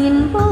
silbo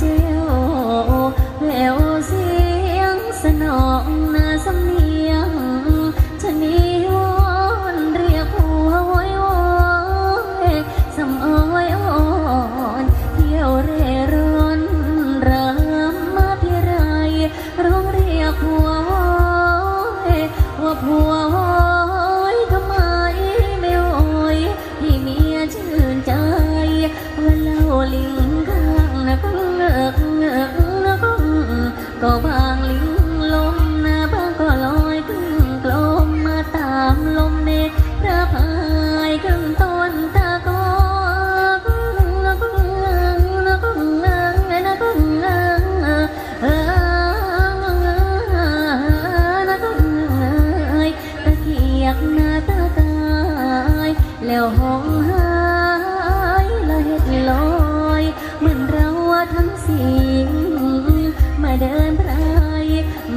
dear.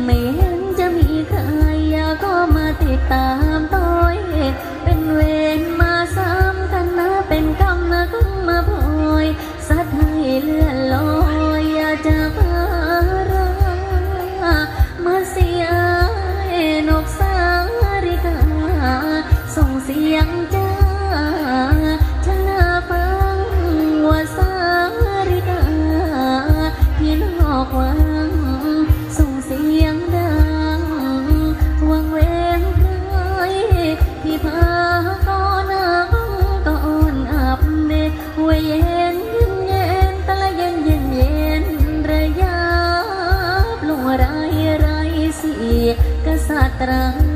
ไม่เห็นจะมีใครก็มาติดตามต้อยเป็นเวรมา ตรัง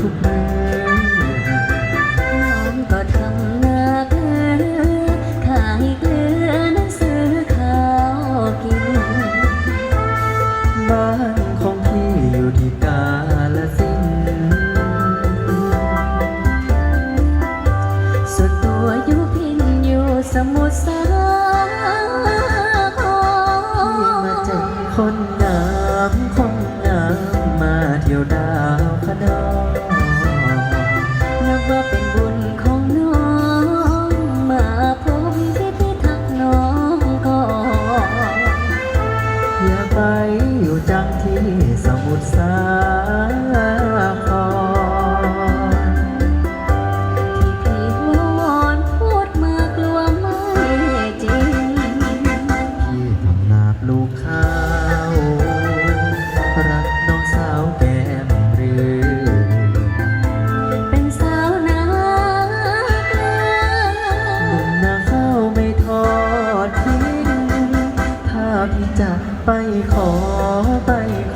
ทุกเมื่อ ไปข